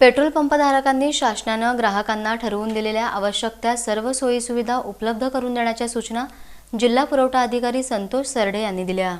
Petrol पंपधारकांनी शासनानं ग्राहकांना ठरवून दिलेल्या आवश्यक त्या सर्व सोयीसुविधा उपलब्ध करून देण्याच्या सूचना जिल्हा पुरवठा अधिकारी संतोष सरडे यांनी दिल्या.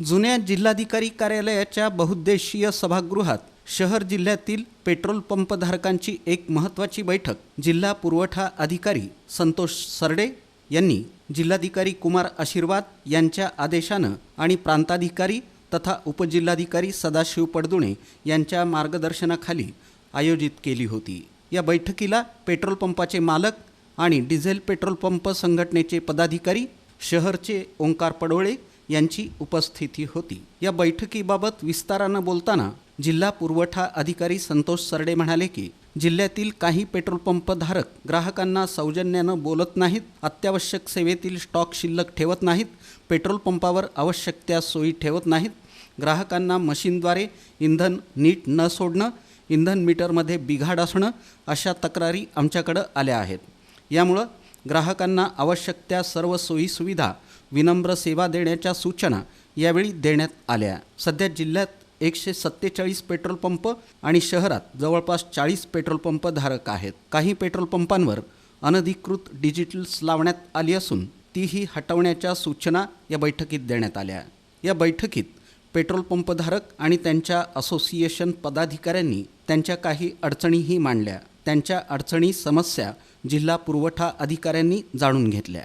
जुन्या जिल्हाधिकारी कार्यालयाच्या बहुउद्देशीय सभागृहात शहर जिल्ह्यातील पेट्रोल पंपधारकांची एक महत्त्वाची बैठक जिल्हा पुरवठा अधिकारी संतोष सरडे यांनी जिल्हाधिकारी कुमार आशीर्वाद यांच्या आदेशानं आणि प्रांताधिकारी तथा उपजिल्हाधिकारी सदाशिव पडदुणे यांच्या मार्गदर्शनाखाली आयोजित केली होती. या बैठकीला पेट्रोल पंपाचे मालक आणि डिझेल पेट्रोल पंप संघटनेचे पदाधिकारी शहरचे ओंकार पडोळे यांची उपस्थिती होती. या बैठकीबाबत विस्तारानं बोलताना जिल्हा पुरवठा अधिकारी संतोष सरडे म्हणाले की जिल्ह्यातील काही पेट्रोल पंप धारक ग्राहकांना सौजन्यानं बोलत नाहीत अत्यावश्यक सेवेतील स्टॉक शिल्लक ठेवत नाहीत पेट्रोल पंपावर आवश्यक त्या सोयी ठेवत नाहीत ग्राहकांना मशीनद्वारे इंधन नीट न सोडणं इंधन मीटरमध्ये बिघाड असणं अशा तक्रारी आमच्याकडं आल्या आहेत. यामुळं ग्राहकांना आवश्यक त्या सर्व सोयीसुविधा विनम्र सेवा देण्याच्या सूचना यावेळी देण्यात आल्या. सध्या जिल्ह्यात एकशे सत्तेचाळीस पेट्रोल पंप आणि शहरात जवळपास चाळीस पेट्रोल पंप धारक आहेत. काही पेट्रोल पंपांवर अनधिकृत डिजिटल्स लावण्यात आली असून तीही हटवण्याच्या सूचना या बैठकीत देण्यात आल्या. या बैठकीत पेट्रोल पंपधारक आणि त्यांच्या असोसिएशन पदाधिकाऱ्यांनी त्यांच्या काही अडचणीही मांडल्या. त्यांच्या अडचणी समस्या जिल्हा पुरवठा अधिकाऱ्यांनी जाणून घेतल्या.